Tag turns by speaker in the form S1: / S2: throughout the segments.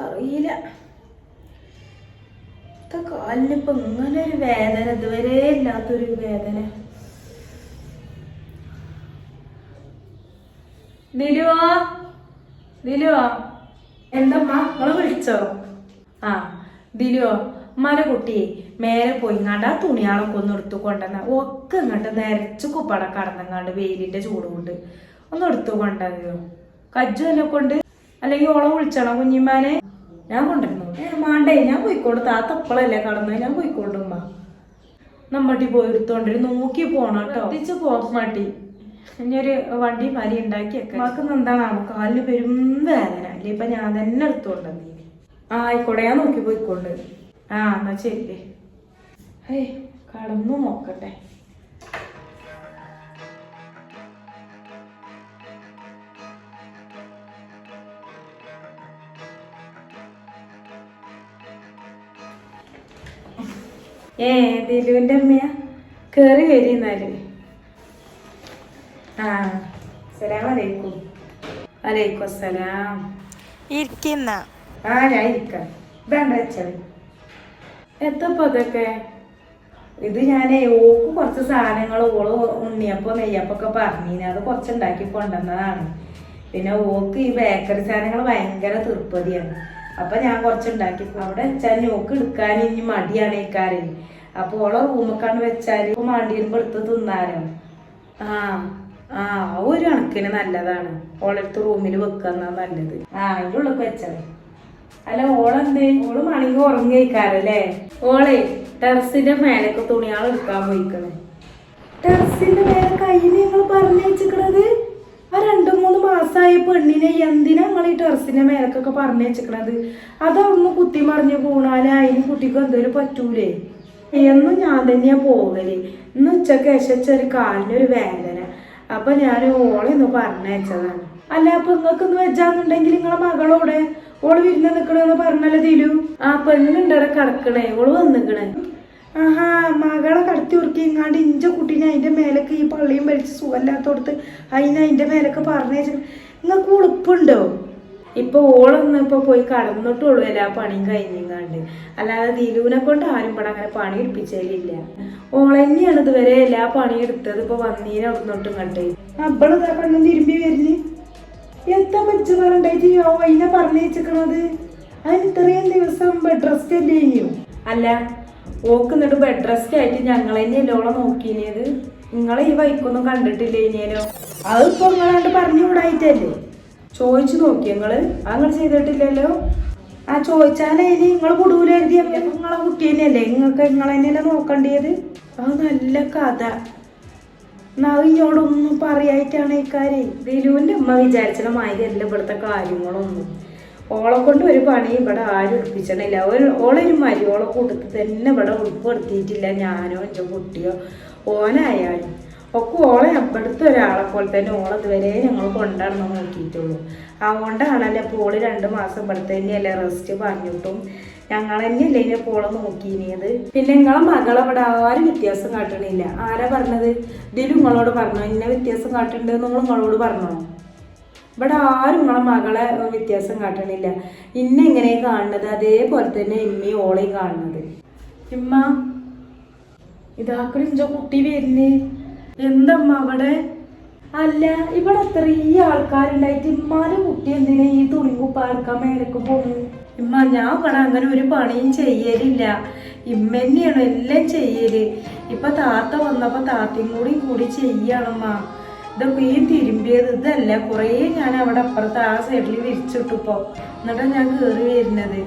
S1: അറിയില്ല. കാലിനിപ്പോ ഇങ്ങനെ ഒരു വേദന ഇതുവരെ ഇല്ലാത്തൊരു വേദന. നിലുവാ? ദിലുവാ എന്തമ്മാ? നിങ്ങൾ വിളിച്ചോ? ആ ദിലുവോ ഉമ്മാന്റെ കുട്ടിയെ മേലെ പോയി ഇങ്ങാണ്ട് ആ തുണിയാളൊക്കെ ഒന്ന് എടുത്തു കൊണ്ടുവന്ന ഒക്കെ ഇങ്ങോട്ട് നിരച്ച് കുപ്പട കടന്നങ്ങാണ്ട് വെയിലിന്റെ ചൂട് കൊണ്ട് ഒന്ന് എടുത്തു കൊണ്ടുവന്നോ കജ്ജു എന്നെ കൊണ്ട് അല്ലെങ്കിൽ ഓളെ വിളിച്ചാണോ കുഞ്ഞിമാനെ ഞാൻ കൊണ്ടുവരുന്നു. ഏ മാണ്ടേ ഞാൻ പോയിക്കോട്ട് താത്ത അപ്പളല്ലേ കടന്നത് ഞാൻ പോയിക്കോണ്ട് ഉമ്മ. നമ്മട്ടി പോയിരുത്തോണ്ടിരി നോക്കി പോണം കേട്ടോ. തിരിച്ച് പോട്ടി ഇനിയൊരു വണ്ടി മരി ഉണ്ടാക്കിയൊക്കെ. നമുക്ക് എന്താണ്? കാലിന് പെരും വേദന. അല്ലേ ഇപ്പൊ ഞാൻ തന്നെ എടുത്തോണ്ട് ആ ആയിക്കോട്ടെ ഞാൻ നോക്കി പോയിക്കൊണ്ട് ആ എന്നാ ശരി ഏയ് കടന്നു നോക്കട്ടെ. ഏ ദിലുവിന്റെ അമ്മയാ? കേറി വരി എന്നാൽ. ആ സലാം അലൈക്കും. അലൈക്കും അസ്സലാം.
S2: ഇരിക്കുന്ന.
S1: ആ ഞാൻ ഇരിക്കാം. വേണ്ട വെച്ചത്. എത്തപ്പോ അതൊക്കെ ഇത് ഞാനേ ഓക്ക് കുറച്ച് സാധനങ്ങൾ ഓൾ ഉണ്ണിയപ്പോ നെയ്യപ്പൊക്കെ പറഞ്ഞീന്. അത് കുറച്ച് ഉണ്ടാക്കി കൊണ്ടുവന്നതാണ്. പിന്നെ ഓക്ക് ഈ ബേക്കറി സാധനങ്ങൾ ഭയങ്കര തൃപ്പതിയാണ്. അപ്പൊ ഞാൻ കുറച്ച്ണ്ടാക്കി. അവിടെ വെച്ചാൽ ഞോക്ക് എടുക്കാൻ ഇനി മടിയാണ് ഇക്കാരെ അപ്പൊ ഓളെ റൂമൊക്കാണ് വെച്ചാൽ മാണ്ടിയുമ്പോ എടുത്ത് തിന്നാലോ. ആ ആ ഒരു കണക്കിന് നല്ലതാണ്. ഓളെടുത്ത് റൂമിൽ വെക്കുന്ന നല്ലത്. ആ അതിന്റെ ഉള്ളിൽ വെച്ചത് അല്ല ഓളെന്തേ ഓൾ മണിക്ക് ഉറങ്ങിക്കാരല്ലേ ഓളെ ടെറസിന്റെ മേലൊക്കെ തുണിയാൾ എടുക്കാൻ പോയിക്കണ്. ടെറസിന്റെ മേലെ കയ്യിൽ നിങ്ങൾ പറഞ്ഞു ആ രണ്ടു മൂന്ന് മാസമായ പെണ്ണിനെ എന്തിനാ നിങ്ങൾ ഈ ടെറസിന്റെ മേലക്കൊക്കെ പറഞ്ഞു വെച്ചിക്കണത്? അതൊന്ന് കുത്തി മറിഞ്ഞു പോണാൽ അതിന് കുട്ടിക്ക് എന്തേലും പറ്റൂലേ? എന്നും ഞാൻ തന്നെയാ പോകൽ ഇന്ന് ഉച്ചയ്ക്ക് ശേഷം കാലിനൊരു വേദന. അപ്പൊ ഞാൻ ഓളെ ഒന്ന് പറഞ്ഞയച്ചതാണ് അല്ല അപ്പൊ നിങ്ങൾക്ക് ഒന്ന് വെച്ചാന്നുണ്ടെങ്കിൽ നിങ്ങളെ മകളോടെ ഓൾ വിരുന്ന് നിക്കണെന്ന് പറഞ്ഞാലേ ദിലു? ആ പെണ്ണുണ്ടടെ കിടക്കണേ ഓൾ വന്നിക്കണേ. ആഹാ മകളെ കടത്തി ഉറക്കിങ്ങാണ്ട് ഇഞ്ച കുട്ടീനെ അതിന്റെ മേലൊക്കെ ഈ പള്ളിയും വലിച്ച് സുഖമില്ലാത്തോടത്ത് അതിന് അതിന്റെ മേലൊക്കെ പറഞ്ഞേച്ചു നിങ്ങൾക്ക് ഉളുപ്പുണ്ടോ? ഇപ്പൊ ഓളൊന്നും ഇപ്പൊ പോയി കടന്നിട്ടുള്ളൂ എല്ലാ പണിയും കഴിഞ്ഞിങ്ങാണ്ട്. അല്ലാതെ ദിലുവിനെ കൊണ്ട് ആരും ഇവിടെ അങ്ങനെ പണി എടുപ്പിച്ചതിലില്ല ഓളെന്നെയാണ് ഇതുവരെ എല്ലാ പണിയും എടുത്തത് ഇപ്പൊ വന്നീനെ അവിടുന്നോട്ട് കണ്ടേ അബ്ബൾ കണ്ണും തിരുമ്പി വരുന്നേ. എത്ര പച്ച പറഞ്ഞിട്ട് അതിനെ പറഞ്ഞേച്ചിക്കണത് അതിന് ഇത്രയും ദിവസം ബെഡ് റെസ്റ്റ് അല്ലേ ഇനിയും? അല്ല ഓക്ക് എന്നിട്ട് ബെഡ് റെസ്റ്റ് ആയിട്ട് ഞങ്ങൾ തന്നെയല്ലേ ഓളെ നോക്കിയത് നിങ്ങളെ ഈ വൈക്കൊന്നും കണ്ടിട്ടില്ല ഇനിയോ അതിപ്പോ നിങ്ങളാണ്ട് പറഞ്ഞു കൂടായിട്ടല്ലേ ചോദിച്ചു നോക്കി നിങ്ങൾ. അങ്ങനെ ചെയ്തിട്ടില്ലല്ലോ? ആ ചോദിച്ചാലേ ഇനി നിങ്ങൾ കുടൂല എഴുതിയപ്പോ നിങ്ങളെ കുട്ടീനല്ലേ നിങ്ങൾക്ക് നിങ്ങളെ തന്നെയല്ലേ നോക്കണ്ടിയത്? അത് നല്ല കഥ. നവിഞ്ഞോടൊന്നും പറയായിട്ടാണ് ഇക്കാര്യം ദിലുവിന്റെ അമ്മ വിചാരിച്ചണ മാതിരി അല്ല ഇവിടുത്തെ കാര്യങ്ങളൊന്നും. ഓളെ കൊണ്ട് ഒരു പണി ഇവിടെ ആരും ഉടുപ്പിച്ചിട്ടില്ല. ഒരു ഓളൊരു മരിയോളെ കൊടുത്ത് തന്നെ ഇവിടെ ഉൾപ്പെടുത്തിയിട്ടില്ല ഞാനോ എന്റെ കുട്ടിയോ ഓനായാലും. ഒക്കെ ഓളെ അപ്പടുത്ത ഒരാളെ പോലെ തന്നെ ഓളെ ഇതുവരെ ഞങ്ങൾ കൊണ്ടാടണം നോക്കിയിട്ടുള്ളൂ. അതുകൊണ്ടാണല്ലോ ഇപ്പോൾ ഓൾ രണ്ട് മാസം ഇവിടെ തന്നെയല്ലേ റെസ്റ്റ് പറഞ്ഞിട്ടും ഞങ്ങൾ തന്നെയല്ലേ ഇതിനെ പോളെ നോക്കിയത് പിന്നെ നിങ്ങളെ മകളെ ഇവിടെ ആരും വ്യത്യാസം കാട്ടണില്ല. ആരാ പറഞ്ഞത്? ഇതിലും നിങ്ങളോട് പറഞ്ഞോ ഇന്ന വ്യത്യാസം കാട്ടുന്നുണ്ട് നിങ്ങൾ നിങ്ങളോട് പറഞ്ഞോ? ഇവിടെ ആരും നിങ്ങളെ മകളെ വ്യത്യാസം കാട്ടണില്ല. ഇന്നെ എങ്ങനെ കാണുന്നത്? അതേപോലെ തന്നെ ഇമ്മയും ഓളെയും കാണുന്നത്. ഇമ്മ ഇതാക്കളി ഇഞ്ചോ കുട്ടി വരുന്നേ. എന്തമ്മ അവിടെ? അല്ല ഇവിടെ അത്രയും ആൾക്കാരുണ്ടായിട്ട് ഇമ്മാരെ കുട്ടി എന്തിനാ ഈ തുണിക്കുപ്പാർക്കാൻ മേലക്ക് പോണു ഇമ്മ ഞാൻ ഇവിടെ അങ്ങനെ ഒരു പണിയും ചെയ്യലില്ല. ഇമ്മ തന്നെയാണ് എല്ലാം ചെയ്യൽ. ഇപ്പൊ താത്ത വന്നപ്പോ താത്തയും കൂടി കൂടി ചെയ്യണമ്മ ഇതൊക്കെ ഈ തിരുമ്പിയത് ഇതല്ല. കുറേ ഞാൻ അവിടെ അപ്പുറത്ത് ആ സൈഡിൽ വിരിച്ചിട്ടിപ്പോ. എന്നിട്ടാണ് ഞാൻ കയറി വരുന്നത്.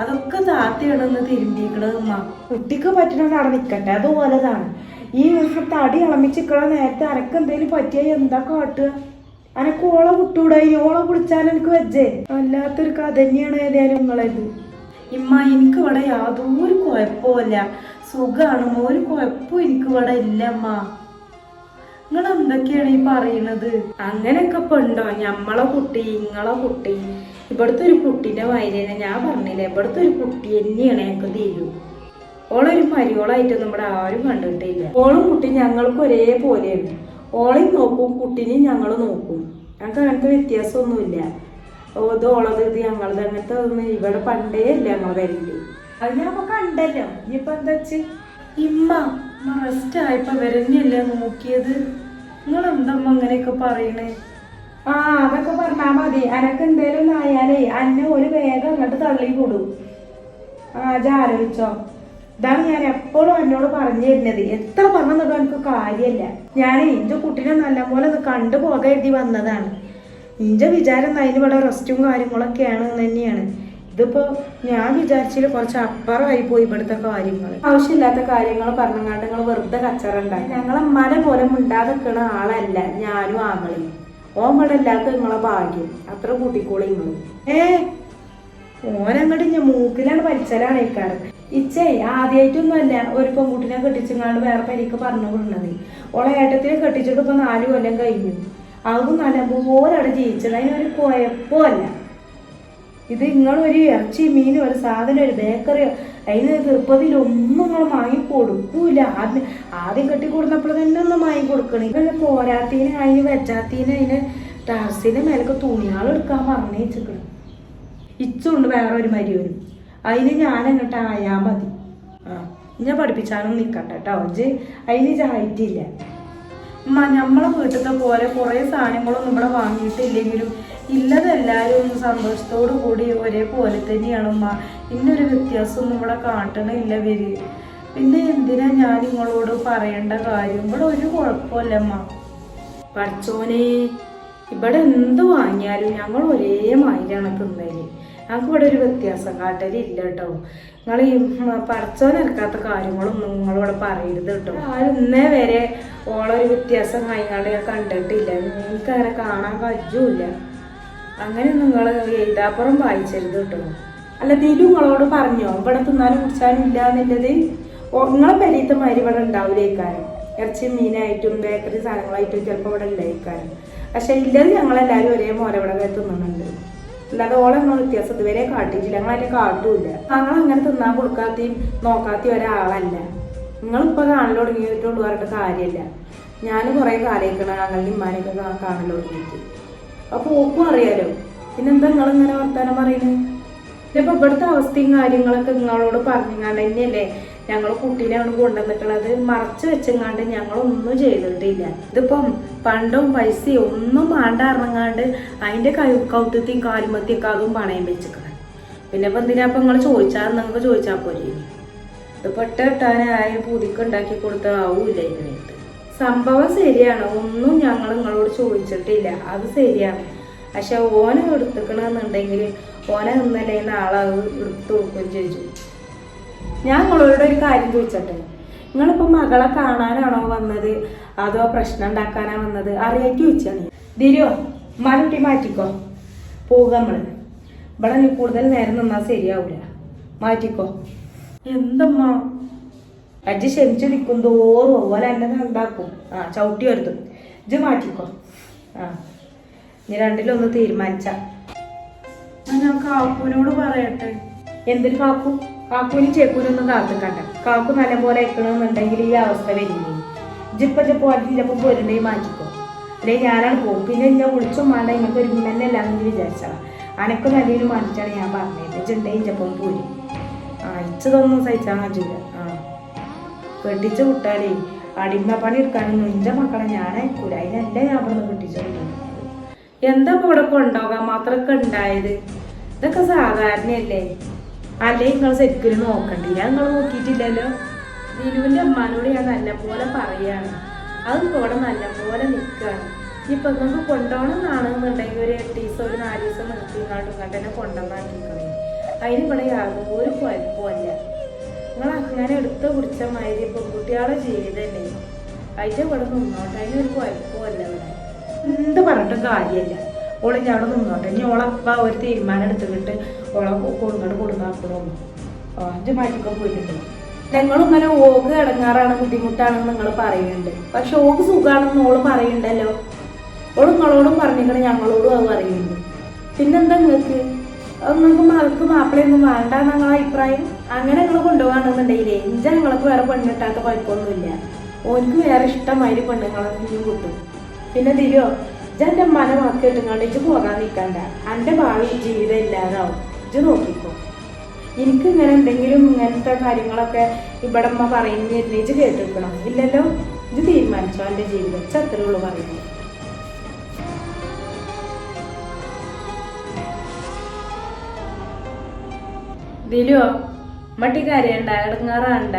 S1: അതൊക്കെ താത്തിയാണെന്ന് തിരുമ്പിക്കണത് ഉമ്മ. കുട്ടിക്ക് പറ്റണ അവിടെ നിൽക്കണ്ടേ അതുപോലെതാണ്. ഈ തടി ഇളമിച്ചിക്കണ നേരത്തെ അനക്ക് എന്തെങ്കിലും പറ്റിയാൽ എന്താ കാട്ടുക? അനക്ക് ഓളെ വിട്ടൂടായി ഓള കുടിച്ചാൽ എനിക്ക് വെച്ചേ അല്ലാത്തൊരു കഥ തന്നെയാണ് ഏതായാലും നിങ്ങളത്. ഇമ്മ എനിക്ക് ഇവിടെ യാതൊരു കുഴപ്പമില്ല സുഖമാണ് ഒരു കുഴപ്പവും എനിക്ക് ഇവിടെ ഇല്ല അമ്മ നിങ്ങൾ എന്തൊക്കെയാണ് ഈ പറയുന്നത് അങ്ങനെയൊക്കെ പെണ്ടോ ഞമ്മളെ കുട്ടി ഇങ്ങളെ കുട്ടി. ഇവിടുത്തെ ഒരു കുട്ടീന്റെ വയലേനെ ഞാൻ പറഞ്ഞില്ലേ ഇവിടുത്തെ ഒരു കുട്ടി തന്നെയാണ് ഞങ്ങൾക്ക് തീരൂ. ഓളൊരു മരിയോളായിട്ടൊന്നും ഇവിടെ ആരും കണ്ടിട്ടില്ല. ഓളും കുട്ടി ഞങ്ങൾക്ക് ഒരേപോലെയാണ്. ഓളെയും നോക്കും കുട്ടീനെയും ഞങ്ങൾ നോക്കും. ഞങ്ങൾക്ക് അങ്ങനത്തെ വ്യത്യാസമൊന്നുമില്ല. ഓ ഇത് ഓളത് ഇത് ഞങ്ങളത് അങ്ങനത്തെ ഒന്നും ഇവിടെ പണ്ടേ ഇല്ല ഞങ്ങളെ വരില്ലേ അത് ഞാൻ കണ്ടല്ലോ. ഇനിയിപ്പൊ എന്താ വെച്ച്? ഇമ്മ റെസ്റ്റ് ആയപ്പോ വരഞ്ഞല്ലേ നോക്കിയത്? നിങ്ങൾ എന്തമ്മ അങ്ങനെയൊക്കെ പറയണേ? ആ അതൊക്കെ പറഞ്ഞാ മതി. അനക്ക് എന്തേലും ആയാലേ അന്നെ ഒരു വേഗം അങ്ങോട്ട് തള്ളി കൂടും. ആ ആലോചിച്ചോ. ഇതാണ് ഞാൻ എപ്പോഴും എന്നോട് പറഞ്ഞു തരുന്നത്. എത്ര പറഞ്ഞിട്ടും എനിക്ക് കാര്യമല്ല. ഞാൻ ഇന്റെ കുട്ടീനെ നല്ലപോലെ ഒന്ന് കണ്ടു പോകാൻ എഴുതി വന്നതാണ്. ഇന്റെ വിചാരം അതിന് ഇവിടെ റെസ്റ്റും കാര്യങ്ങളൊക്കെയാണ് തന്നെയാണ്. ഇതിപ്പോ ഞാൻ വിചാരിച്ചില്ല കുറച്ച് അപ്പുറമായി പോയി ഇവിടുത്തെ കാര്യങ്ങൾ ആവശ്യമില്ലാത്ത കാര്യങ്ങൾ പറഞ്ഞങ്ങാണ്ട് നിങ്ങൾ വെറുതെ കച്ചറുണ്ടായി ഞങ്ങളെ പോലെ മിണ്ടാതെ ആളല്ല ഞാനും ആങ്ങളെയും. ഓൻ ഇവിടെ ഇല്ലാത്ത നിങ്ങളെ ഭാഗ്യം. അത്ര കൂട്ടിക്കോളി നിങ്ങൾ ഏ? ഓനങ്ങോട്ട് ഞാൻ മൂക്കിലാണ് വലിച്ചലാണ് ഏക്കാറ് ഇച്ചേ ആദ്യമായിട്ടൊന്നും അല്ല ഒരു പെൺകുട്ടിനെ കെട്ടിച്ചങ്ങാണ്ട് വേറെ പരിക്ക് പറഞ്ഞു കൊടുക്കുന്നത് ഓളെ ഏട്ടത്തിനെ കെട്ടിച്ചിട്ട് ഇപ്പൊ നാല് കൊല്ലം കഴിഞ്ഞു. അതും നല്ല പോലെ അവിടെ ജീവിച്ചത്. അതിനൊരു കുഴപ്പമല്ല ഇത് നിങ്ങളൊരു ഇറച്ചി മീനും ഒരു സാധനം ഒരു ബേക്കറിയോ അതിന് തിരുപ്പതിയിലൊന്നും നിങ്ങൾ വാങ്ങി കൊടുക്കൂല. ആദ്യം ആദ്യം കെട്ടി കൊടുന്നപ്പോൾ തന്നെ ഒന്നും വാങ്ങി കൊടുക്കണം. പിന്നെ പോരാത്തീന് അതിന് വെച്ചാത്തീന് അതിന് ടാസിന് മേലൊക്കെ തുണിയാൾ എടുക്കാൻ പറഞ്ഞു വെച്ചിക്കണം. ഇച്ചുണ്ട് വേറെ ഒരു മരിയോനും. അതിന് ഞാൻ അങ്ങോട്ട് ആയാൽ മതി. ആ ഞാൻ പഠിപ്പിച്ചാലും നിൽക്കട്ടെ കേട്ടോ അജ് അതിന് ചായറ്റില്ല നമ്മളെ വീട്ടിലത്തെ പോലെ കുറേ സാധനങ്ങളൊന്നും ഇവിടെ വാങ്ങിയിട്ടില്ലെങ്കിലും ഇല്ലതെല്ലാവരും സന്തോഷത്തോടു കൂടി ഒരേപോലെ തന്നെയാണ് ഉമ്മ. ഇന്നൊരു വ്യത്യാസമൊന്നും ഇവിടെ കാട്ടണില്ല ഇവർ. പിന്നെ എന്തിനാ ഞാൻ നിങ്ങളോട് പറയേണ്ട കാര്യം? ഇവിടെ ഒരു കുഴപ്പമില്ല അമ്മ പഠിച്ചോനെ ഇവിടെ എന്ത് വാങ്ങിയാലും ഞങ്ങൾ ഒരേ മാതിരിയാണ് തിന്നൽ. ഞങ്ങൾക്ക് ഇവിടെ ഒരു വ്യത്യാസം കാട്ടലില്ല കേട്ടോ. നിങ്ങൾ ഈ പഠിച്ചോനെടുക്കാത്ത കാര്യങ്ങളൊന്നും നിങ്ങളിവിടെ പറയരുത് കേട്ടോ. ഇന്നേ വരെ ഓളൊരു വ്യത്യാസം കഴിഞ്ഞാണ്ട് ഞാൻ കണ്ടിട്ടില്ല. അങ്ങനെ കാണാൻ കഴിയൂല അങ്ങനെ നിങ്ങൾ എഴുതാപ്പുറം വായിച്ചരുത് കേട്ടോ. അല്ല തിരു നിങ്ങളോട് പറഞ്ഞോ? ഇവിടെ തിന്നാനും കുടിച്ചാലും ഇല്ല എന്നുള്ളത്? നിങ്ങളെ പെരീത്തെ മാതിരി ഇവിടെ ഉണ്ടാവില്ലേക്കാരം ഇറച്ചി മീനായിട്ടും ബേക്കറി സാധനങ്ങളായിട്ടും ചിലപ്പോൾ ഇവിടെ ഇല്ലായിരിക്കാരം പക്ഷെ ഇല്ലത് ഞങ്ങളെല്ലാവരും ഒരേ മോര ഇവിടെ തിന്നുന്നുണ്ട് അല്ലാതെ ഓളെ ഓളൊന്നും വ്യത്യാസം ഇതുവരെ കാട്ടിയിട്ടില്ല. ഞങ്ങൾ അതിനെ കാട്ടൂല ഞങ്ങൾ അങ്ങനെ തിന്നാൻ കൊടുക്കാത്തയും നോക്കാത്തയും ഒരാളല്ല. നിങ്ങളിപ്പോൾ കാണൽ തുടങ്ങിയിട്ടുള്ളൂ പറഞ്ഞിട്ട് കാര്യമില്ല. ഞാൻ കുറേ കാലയിക്കണം ഞങ്ങളുടെ ഇമ്മാനെയൊക്കെ കാണൽ തുടങ്ങിയിട്ട്. അപ്പൊ ഓക്കും അറിയാലോ. പിന്നെന്താ നിങ്ങൾ ഇങ്ങനെ വർത്താനം പറയുന്നത് ഇതിപ്പോ ഇവിടുത്തെ അവസ്ഥയും കാര്യങ്ങളൊക്കെ നിങ്ങളോട് പറഞ്ഞങ്ങാണ്ട് തന്നെയല്ലേ? ഞങ്ങൾ കുട്ടീനെ ആണ് കൊണ്ടുവന്നിട്ടുള്ളത്. മറച്ചു വെച്ചെങ്ങാണ്ട് ഞങ്ങളൊന്നും ചെയ്തിട്ടില്ല. ഇതിപ്പം പണ്ടും പൈസയും ഒന്നും വേണ്ട ഇറങ്ങാണ്ട് അതിന്റെ കൈ കൗത്തത്തെയും കാലുമത്തിയും ഒക്കെ അതും പണയം വെച്ചിരിക്കണം. പിന്നെ ഇപ്പൊ എന്തിനാ ഇപ്പൊ നിങ്ങൾ ചോദിച്ചാൽ നിങ്ങൾക്ക് ചോദിച്ചാൽ പോരെ? ഇത് പെട്ട പുതിക്കുണ്ടാക്കി പുതുക്കി ഉണ്ടാക്കി കൊടുത്ത ആവൂല ഇതിനായിട്ട് സംഭവം ശരിയാണ്. ഒന്നും ഞങ്ങൾ നിങ്ങളോട് ചോദിച്ചിട്ടില്ല. അത് ശരിയാണ്. പക്ഷെ ഓനെ എടുത്തുക്കണമെന്നുണ്ടെങ്കിൽ ഓനെ ഇന്നലെ നാളെ അത് എടുത്തു കൊടുക്കുകയും ചെയ്തു. ഞാൻ നിങ്ങളോട് ഒരു കാര്യം ചോദിച്ചട്ടെ? നിങ്ങളിപ്പോൾ മകളെ കാണാനാണോ വന്നത്? അതോ പ്രശ്നം ഉണ്ടാക്കാനാ വന്നത്? അറിയാൻ ചോദിച്ചാണ് ദിരോ മറുപടി മാറ്റിക്കോ. പോകുക നമ്മൾ ഇവിടെ കൂടുതൽ നേരം നിന്നാൽ ശരിയാവില്ല മാറ്റിക്കോ. എന്തമ്മ? അജ്ജ് ക്ഷമിച്ചു നിൽക്കും തോറും അതുപോലെ എന്നെ ഉണ്ടാക്കും. ആ ചവിട്ടി വരുത്തും. ഇജ്ജ് മാറ്റിക്കോ. ആ നീ രണ്ടിലൊന്ന് തീരുമാനിച്ച. ഞാൻ കാക്കൂനോട് പറയട്ടെ. എന്തൊരു കാക്കു? കാക്കൂനും ചേക്കൂനൊന്നും കാത്തുക്കണ്ട. കാക്കു നല്ലപോലെ അയക്കണമെന്നുണ്ടെങ്കിൽ ഈ അവസ്ഥ വരില്ലേ. ഇജ്ജിപ്പ ഇജ്ജിപ്പോ അതിന്റെപ്പം പോരുണ്ടേ മാറ്റിക്കോ. അല്ലെ ഞാനാണ് പോകും പിന്നെ ഞാൻ വിളിച്ചും വേണ്ട ഇങ്ങനത്തെ ഒരു തന്നെ എന്ന് വിചാരിച്ചാ അനക്ക് നല്ലൊരു മാറ്റിച്ചാണ് ഞാൻ പറഞ്ഞത്. ഇജ്ജുണ്ടേ ഇഞ്ചപ്പം പോരും. ആ ഇച്ചതൊന്നും സഹിച്ചാൽ ആ കെട്ടിച്ച് വിട്ടാലേ പണി എടുക്കാനൊന്നും എന്റെ മക്കളെ ഞാൻ അയക്കൂല. അതിനല്ലേ ഞാൻ അവിടെ നിന്ന് വിട്ടത് എന്താ ഇവിടെ കൊണ്ടുപോകാൻ മാത്രമൊക്കെ ഉണ്ടായത്? ഇതൊക്കെ സാധാരണയല്ലേ? അല്ലേ നിങ്ങൾ ശരിക്കും നോക്കണ്ടില്ല നിങ്ങൾ നോക്കിയിട്ടില്ലല്ലോ? ദിനുവിന്റെ അമ്മാനോട് ഞാൻ നല്ലപോലെ പറയാണ്. അത് ഇവിടെ ഇവിടെ നല്ലപോലെ നിൽക്കുകയാണ്. ഇപ്പൊ നിങ്ങൾക്ക് കൊണ്ടുപോകണം എന്നാണെന്നുണ്ടെങ്കിൽ ഒരു എട്ട് ദിവസം ഒരു നാല് ദിവസം നിർത്തി ഇങ്ങോട്ടും ഇങ്ങോട്ട് തന്നെ കൊണ്ടുവന്നാക്കിക്കളയും അതിന് ഇവിടെ യാതൊരു കുഴപ്പമില്ല നിങ്ങൾ അങ്ങനെ എടുത്ത് പിടിച്ച മാതിരി പെൺകുട്ടികളെ ജീവിതമല്ലേ അതിന്റെ ഇവിടെ നിന്നോട്ടെ അതിനൊരു കുഴപ്പമല്ല ഇവിടെ. എന്ത് പറഞ്ഞിട്ടും കാര്യമല്ല. ഓൾ ഞാൻ അവിടെ നിന്നോട്ടെ. ഇനി ഓളപ്പ ഒരു തീരുമാനം എടുത്തിട്ട് ഓളെ കൊടുങ്ങോട്ട് കൊടുന്നാക്കണോന്ന് അഞ്ച് മാറ്റിക്കോ പോയിട്ടുണ്ട്. ഞങ്ങളും ഇങ്ങനെ ഓക്ക് ഇടങ്ങാറാണ് ബുദ്ധിമുട്ടാണെന്ന് നിങ്ങൾ പറയുന്നുണ്ട്. പക്ഷെ ഓക്ക് സുഖാണെന്ന് ഓൾ പറയുന്നുണ്ടല്ലോ. ഓൾ നിങ്ങളോടും പറഞ്ഞിങ്ങനെ ഞങ്ങളോടും അത് പറയുന്നുണ്ട്. പിന്നെന്താ നിങ്ങൾക്ക്? അത് നിങ്ങൾക്ക് മകൾക്ക് മാപ്പിളയൊന്നും വേണ്ട ഞങ്ങളെ അഭിപ്രായം? അങ്ങനെ നിങ്ങൾ കൊണ്ടുപോകാണെന്നുണ്ടെങ്കിലേ ഇഞ്ച നിങ്ങൾക്ക് വേറെ പെണ്ണിട്ടാത്ത കുഴപ്പമൊന്നുമില്ല. ഓനിക്ക് വേറെ ഇഷ്ടമായൊരു പെണ്ണുങ്ങളെ ഇനിയും കിട്ടും. പിന്നെ തിരിയോ അമ്മാനെ വാക്ക് കേട്ടുകൊണ്ട് ഇജ്ജ് പോകാൻ നിൽക്കണ്ട. എന്റെ ഭാവി ജീവിതം ഇല്ലാതാവും. ഇജ്ജ് നോക്കിക്കോ. എനിക്ക് ഇങ്ങനെ എന്തെങ്കിലും ഇങ്ങനത്തെ കാര്യങ്ങളൊക്കെ ഇവിടെ അമ്മ പറയുന്നിരുന്നു ഇജ്ജ് കേട്ടിരിക്കണം? ഇല്ലല്ലോ. ഇത് തീരുമാനിച്ചോ എന്റെ ജീവിതം? ഇജ്ജ് പറയുന്നു ദിലുവോ മട്ടി കരയണ്ട ഇടങ്ങാറാണ്ട